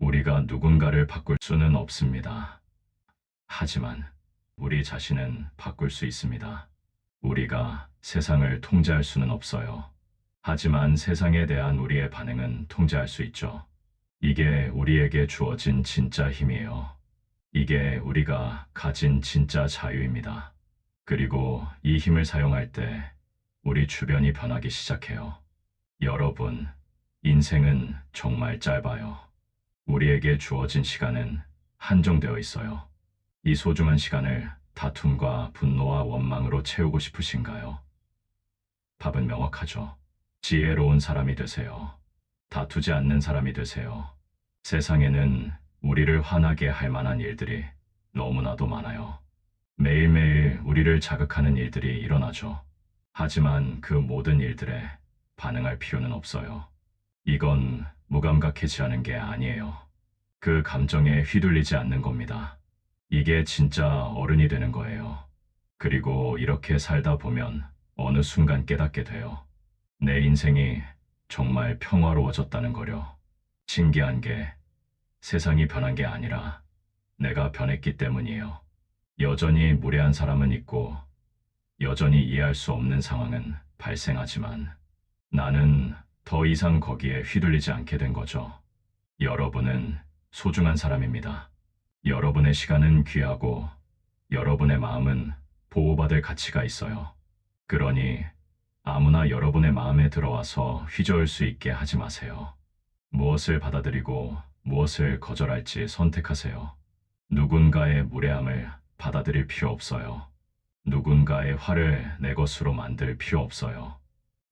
우리가 누군가를 바꿀 수는 없습니다. 하지만 우리 자신은 바꿀 수 있습니다. 우리가 세상을 통제할 수는 없어요. 하지만 세상에 대한 우리의 반응은 통제할 수 있죠. 이게 우리에게 주어진 진짜 힘이에요. 이게 우리가 가진 진짜 자유입니다. 그리고 이 힘을 사용할 때 우리 주변이 변하기 시작해요. 여러분, 인생은 정말 짧아요. 우리에게 주어진 시간은 한정되어 있어요. 이 소중한 시간을 다툼과 분노와 원망으로 채우고 싶으신가요? 답은 명확하죠. 지혜로운 사람이 되세요. 다투지 않는 사람이 되세요. 세상에는 우리를 화나게 할 만한 일들이 너무나도 많아요. 매일매일 우리를 자극하는 일들이 일어나죠. 하지만 그 모든 일들에 반응할 필요는 없어요. 이건 무감각해지하는 게 아니에요. 그 감정에 휘둘리지 않는 겁니다. 이게 진짜 어른이 되는 거예요. 그리고 이렇게 살다 보면 어느 순간 깨닫게 돼요. 내 인생이 정말 평화로워졌다는 거려. 신기한 게 세상이 변한 게 아니라 내가 변했기 때문이에요. 여전히 무례한 사람은 있고 여전히 이해할 수 없는 상황은 발생하지만 나는 더 이상 거기에 휘둘리지 않게 된 거죠. 여러분은 소중한 사람입니다. 여러분의 시간은 귀하고 여러분의 마음은 보호받을 가치가 있어요. 그러니 아무나 여러분의 마음에 들어와서 휘저을 수 있게 하지 마세요. 무엇을 받아들이고 무엇을 거절할지 선택하세요. 누군가의 무례함을 받아들일 필요 없어요. 누군가의 화를 내 것으로 만들 필요 없어요.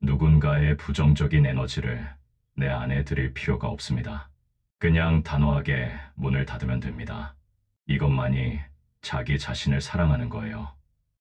누군가의 부정적인 에너지를 내 안에 들일 필요가 없습니다. 그냥 단호하게 문을 닫으면 됩니다. 이것만이 자기 자신을 사랑하는 거예요.